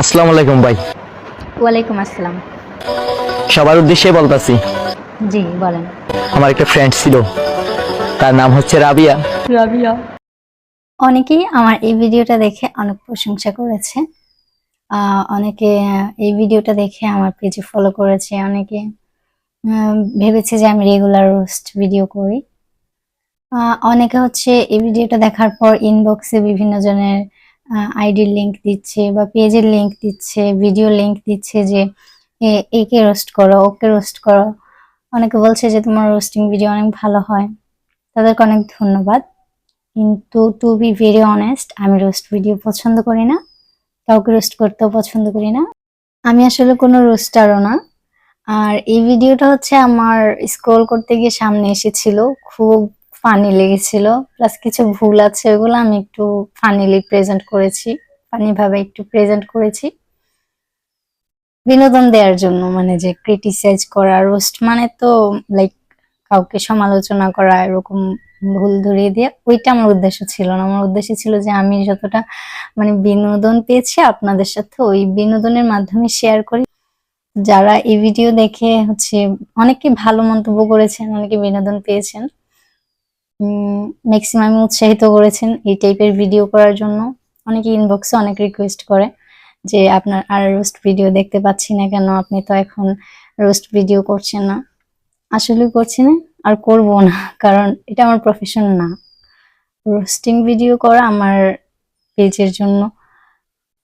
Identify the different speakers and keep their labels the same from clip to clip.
Speaker 1: আসসালামু আলাইকুম ভাই।
Speaker 2: ওয়ালাইকুম আসসালাম।
Speaker 1: সবার উদ্দেশ্যে বলতাছি।
Speaker 2: জি বলেন।
Speaker 1: আমার একটা ফ্রেন্ড ছিল। তার নাম হচ্ছে রাবিয়া।
Speaker 2: রাবিয়া। অনেকেই আমার এই ভিডিওটা দেখে অনেক প্রশংসা করেছে। অনেকে এই ভিডিওটা দেখে আমার পেজে ফলো করেছে। অনেকে ভেবেছে যে আমি রেগুলার রোস্ট ভিডিও করি। অনেকে হচ্ছে এই ভিডিওটা দেখার পর ইনবক্সে বিভিন্ন জনের আইডির লিংক দিচ্ছে বা পেজের লিংক দিচ্ছে ভিডিও লিংক দিচ্ছে যে একে রোস্ট করো, ওকে রোস্ট করো। অনেকে বলছে যে, তোমার রোস্টিং ভিডিও অনেক ভালো হয়। তাদেরকে অনেক ধন্যবাদ। কিন্তু টু বি ভেরি অনেস্ট আমি রোস্ট ভিডিও পছন্দ করি না। কাউকে রোস্ট করতেও পছন্দ করি না। আমি আসলে কোনো রোস্টারও না। আর এই ভিডিওটা হচ্ছে আমার স্ক্রোল করতে গিয়ে সামনে এসেছিল। খুব ফানি লেগেছিল প্লাস কিছু ভুল আছে ওগুলো আমি একটু ফানিলি প্রেজেন্ট করেছি ফানি ভাবে একটু প্রেজেন্ট করেছি। বিনোদন দেওয়ার জন্য মানে যে ক্রিটিসাইজ করা রোস্ট মানে তো লাইক কাউকে সমালোচনা করা, এরকম ভুল ধরিয়ে দিয়ে, ওইটা আমার উদ্দেশ্য ছিল না। আমার উদ্দেশ্য ছিল যে আমি যতটা মানে বিনোদন পেয়েছি, আপনাদের সাথে ওই বিনোদনের মাধ্যমে শেয়ার করি। যারা এই ভিডিও দেখে হচ্ছে, অনেকে ভালো মন্তব্য করেছেন, অনেকে বিনোদন পেয়েছেন। ম্যাক্সিমাম উৎসাহিত করেছেন এই টাইপের ভিডিও করার জন্য। অনেকে ইনবক্সে অনেক রিকোয়েস্ট করে যে, আপনার আর রোস্ট ভিডিও দেখতে পাচ্ছি না কেন? আপনি তো এখন রোস্ট ভিডিও করছেন না। আসলে করছি না, আর করব না, কারণ এটা আমার প্রফেশন না। রোস্টিং ভিডিও করা আমার পেজের জন্য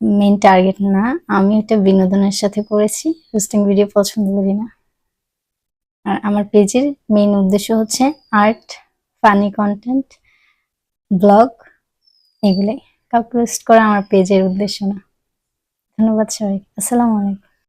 Speaker 2: মেন টার্গেট না। আমি এটা বিনোদনের সাথে করেছি রোস্টিং ভিডিও পছন্দ করি না। আর আমার পেজের মেইন উদ্দেশ্য হচ্ছে আর্ট ফানি কন্টেন্ট ব্লগ এগুলোই। কাউকে পোস্ট করা আমার পেজের উদ্দেশ্য না। ধন্যবাদ সবাই আসসালামু আলাইকুম।